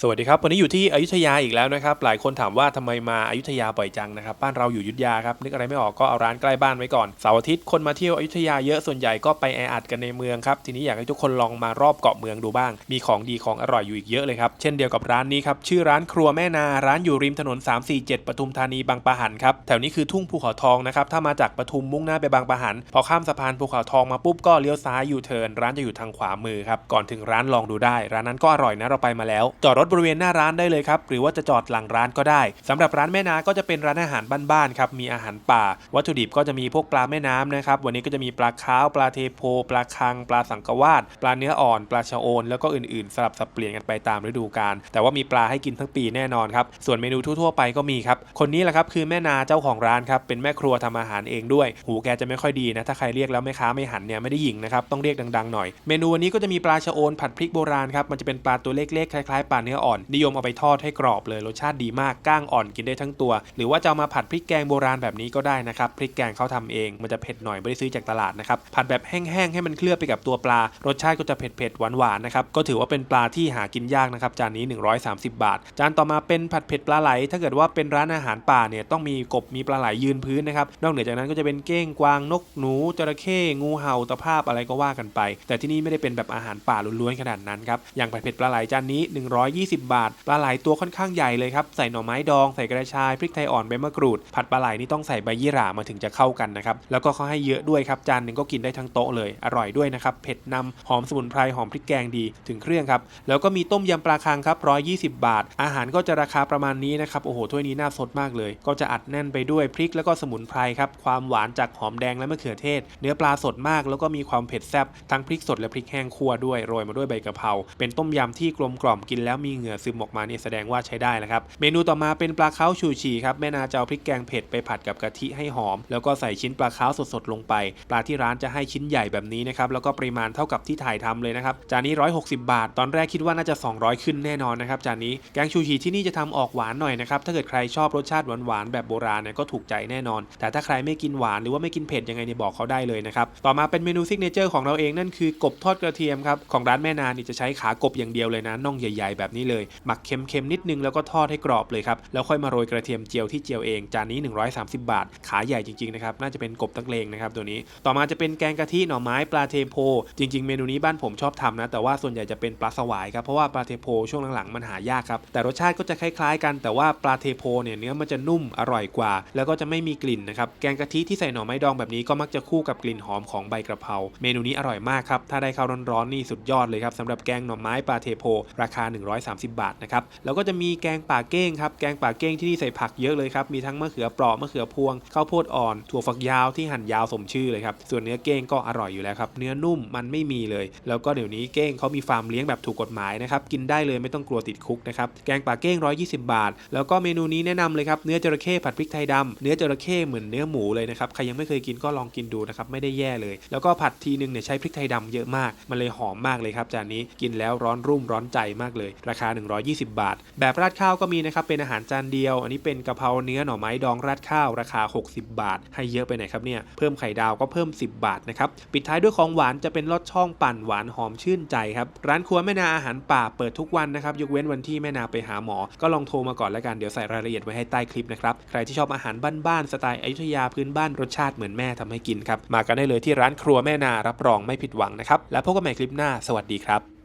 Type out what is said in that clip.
สวัสดีครับ วันนี้อยู่ที่อยุธยาอีกแล้วนะครับ หลายคนถามว่าทำไมมาอยุธยาบ่อยจังนะครับ บ้านเราอยู่อยุธยาครับ นึกอะไรไม่ออกก็เอาร้านใกล้บ้านไว้ก่อน เสาร์อาทิตย์คนมาเที่ยวอยุธยาเยอะ ส่วนใหญ่ก็ไปแออัดกันในเมืองครับ ทีนี้อยากให้ทุกคนลองมารอบเกาะเมืองดูบ้าง มีของดีของอร่อยอยู่อีกเยอะเลยครับ เช่นเดียวกับร้านนี้ครับ ชื่อร้านครัวแม่นา ร้านอยู่ริมถนน 347ปทุมธานีบางปะหันครับ แถวนี้คือทุ่งภูเขาทองนะครับ ถ้ามาจากปทุมมุ่งหน้าไปบางปะหัน พอข้ามสะพานภูเขาทองมาปุ๊บก็เลี้ยวซ้ายยูเทิร์น ร้านจะอยู่ทางขวามือครับ ก่อนถึงร้านลองดูได้ ร้านนั้นก็อร่อยนะเราไปมาแล้วจอดรถบริเวณหน้าร้านได้เลยครับ หรือว่าจะจอดหลังร้านก็ได้สำหรับร้านแม่นาก็จะเป็นร้านอาหารบ้านๆครับ มีอาหารป่า วัตถุดิบก็จะมีพวกปลาแม่น้ำนะครับ วันนี้ก็จะมีปลาค้าวปลาเทโพ ปลาคัง ปลาสังกวาด ปลาเนื้ออ่อน ปลาชะโอน แล้วก็อื่นๆ สลับสับเปลี่ยนกันไปตามฤดูกาล แต่ว่ามีปลาให้กินทั้งปีแน่นอนครับ ส่วนเมนูทั่วๆไปก็มีครับ คนนี้แหละครับคือแม่นาเจ้าของร้านครับ เป็นแม่ครัวทำอาหารเองด้วย หูแกจะไม่ค่อยดีนะ ถ้าใครเรียกแล้วแม่ค้าไม่หันเนี่ยไม่ได้ยิงนะครับ ต้องเรียกดังๆหน่อย เมนูวันนี้ก็จะมีปลาชะโอนผัดพริกโบราณครับ มันจะเป็นปลาตัวเล็กๆ คล้ายๆปลาเนื้ออ่อน นิยมเอาไปทอดให้กรอบเลยรสชาติดีมากก้างอ่อนกินได้ทั้งตัว หรือว่าจะเอามาผัดพริกแกงโบราณแบบนี้ก็ได้นะครับพริกแกงเขาทำเองมันจะเผ็ดหน่อยไม่ได้ซื้อจากตลาดนะครับผัดแบบแห้งๆให้มันเคลือบไปกับตัวปลา รสชาติก็จะเผ็ดๆหวานๆนะครับก็ถือว่าเป็นปลาที่หากินยากนะครับจานนี้ 130 บาท จานต่อมาเป็นผัดเผ็ดปลาไหล ถ้าเกิดว่าเป็นร้านอาหารป่าเนี่ยต้องมีกบมีปลาไหลยืนพื้นนะครับนอกเหนือจากนั้นก็จะเป็นเก้งกวางนกหนูจระเข้งูเห่าตะภาพอะไรก็ว่ากันไป แต่ที่นี่ไม่ได้เป็นแบบอาหารป่าล้วนๆขนาดนั้นครับอย่างผัดเผ็ดปลาไหลจานนี้20 บาท ปลาไหลตัวค่อนข้างใหญ่เลยครับ ใส่หน่อไม้ดอง ใส่กระชาย พริกไทยอ่อน ใบมะกรูด ผัดปลาไหลนี่ต้องใส่ใบยี่หร่ามาถึงจะเข้ากันนะครับ แล้วก็เขาให้เยอะด้วยครับ จานหนึ่งก็กินได้ทั้งโต๊ะเลย อร่อยด้วยนะครับ เผ็ดนำหอมสมุนไพร หอมพริกแกงดี ถึงเครื่องครับ แล้วก็มีต้มยำปลาคังครับ 120 บาท อาหารก็จะราคาประมาณนี้นะครับ โอ้โห ถ้วยนี้น่าสดมากเลย ก็จะอัดแน่นไปด้วยพริกแล้วก็สมุนไพรครับ ความหวานจากหอมแดงและมะเขือเทศ เนื้อปลาสดมาก แล้วก็มีความเผ็ดแซ่บทั้งพริกสดและพริกแห้งคั่วด้วย โรยมาด้วยใบกะเพรา เป็นต้มยำที่กลมกล่อมกินแล้วมีเหงื่อซึมออกมาเนี่ยแสดงว่าใช้ได้แล้วครับ เมนูต่อมาเป็นปลาเค้าชูชีครับแม่นาจะเอาพริกแกงเผ็ดไปผัดกับกะทิให้หอม แล้วก็ใส่ชิ้นปลาเค้าสดๆลงไป ปลาที่ร้านจะให้ชิ้นใหญ่แบบนี้นะครับแล้วก็ปริมาณเท่ากับที่ถ่ายทำเลยนะครับจานนี้ 160 บาท ตอนแรกคิดว่าน่าจะ 200 ขึ้นแน่นอนนะครับจานนี้แกงชูชีที่นี่จะทำออกหวานหน่อยนะครับถ้าเกิดใครชอบรสชาติหวานๆแบบโบราณเนี่ยก็ถูกใจแน่นอน แต่ถ้าใครไม่กินหวานหรือว่าไม่กินเผ็ดยังไงเนี่ยบอกเขาได้เลยนะครับต่อมาเป็นเมนูซิกเนเจอร์ของเราเองนั่นคือกบทอดกระเทียมครับของร้านแม่นานี่จะใช้ขากบอย่างเดียวเลยนะน่องใหญ่ ๆแบบนี้เลย หมักเค็มๆนิดนึงแล้วก็ทอดให้กรอบเลยครับ แล้วค่อยมาโรยกระเทียมเจียวที่เจียวเอง จานนี้ 130 บาท ขาใหญ่จริงๆนะครับ น่าจะเป็นกบตั้งเลงนะครับตัวนี้ ต่อมาจะเป็นแกงกะทิหน่อไม้ปลาเทโพ จริง ๆ เมนูนี้บ้านผมชอบทำนะ แต่ว่าส่วนใหญ่จะเป็นปลาสวายครับ เพราะว่าปลาเทโพช่วงหลังๆมันหายากครับ แต่รสชาติก็จะคล้ายๆ กัน แต่ว่าปลาเทโพเนี่ยเนื้อมันจะนุ่มอร่อยกว่า แล้วก็จะไม่มีกลิ่นนะครับ แกงกะทิที่ใส่หน่อไม้ดองแบบนี้ก็มักจะคู่กับกลิ่นหอมของใบกระเพราเมนูนี้อร่อยมากครับถ้าได้ข้าวร้อนๆนี่สุดยอดเลยครับสำหรับแกงหน่อไม้ปลาเทโพราคา 130บาทนะครับแล้วก็จะมีแกงป่าเก้งครับแกงป่าเก้งที่นี่ใส่ผักเยอะเลยครับมีทั้งมะเขือเปราะมะเขือพวงข้าวโพดอ่อนถั่วฝักยาวที่หั่นยาวสมชื่อเลยครับส่วนเนื้อเก้งก็อร่อยอยู่แล้วครับเนื้อนุ่มมันไม่มีเลย แล้วก็เดี๋ยวนี้เก้งเขามีฟาร์มเลี้ยงแบบถูกกฎหมายนะครับกินได้เลยไม่ต้องกลัวติดคุกนะครับแกงป่าเก้ง 120 บาท แล้วก็เมนูนี้แนะนำเลยครับเนื้อจระเข้ผัดพริกไทยดำเนื้อจระเข้เหมือนเนื้อหมูเลยนะครับใครยังไม่เคยกินก็ลองกินดูนะครับไม่ได้แย่เลย แล้วก็ผัดทีนึงเนี่ยใช้พริกไทยดำเยอะมากมันเลยหอมมากเลยครับจานนี้กินแล้วร้อนรุ่มร้อนใจมากเลยราคาา 120 บาท แบบราดข้าวก็มีนะครับ เป็นอาหารจานเดียว อันนี้เป็นกะเพราเนื้อหน่อไม้ดองราดข้าว ราคา 60 บาท ให้เยอะไปไหนครับเนี่ย เพิ่มไข่ดาวก็เพิ่ม 10 บาทนะครับ ปิดท้ายด้วยของหวานจะเป็นลอดช่องปั่นหวานหอมชื่นใจครับ ร้านครัวแม่นาอาหารป่าเปิดทุกวันนะครับ ยกเว้นวันที่แม่นาไปหาหมอ ก็ลองโทรมาก่อนแล้วกัน เดี๋ยวใส่รายละเอียดไว้ให้ใต้คลิปนะครับ ใครที่ชอบอาหารบ้านๆ สไตล์อยุธยาพื้นบ้านรสชาติเหมือนแม่ทำให้กินครับ มากันได้เลยที่ร้านครัวแม่นา รับรองไม่ผิดหวังนะครับ แล้วพบกันใหม่คลิปหน้า สวัสดีครับ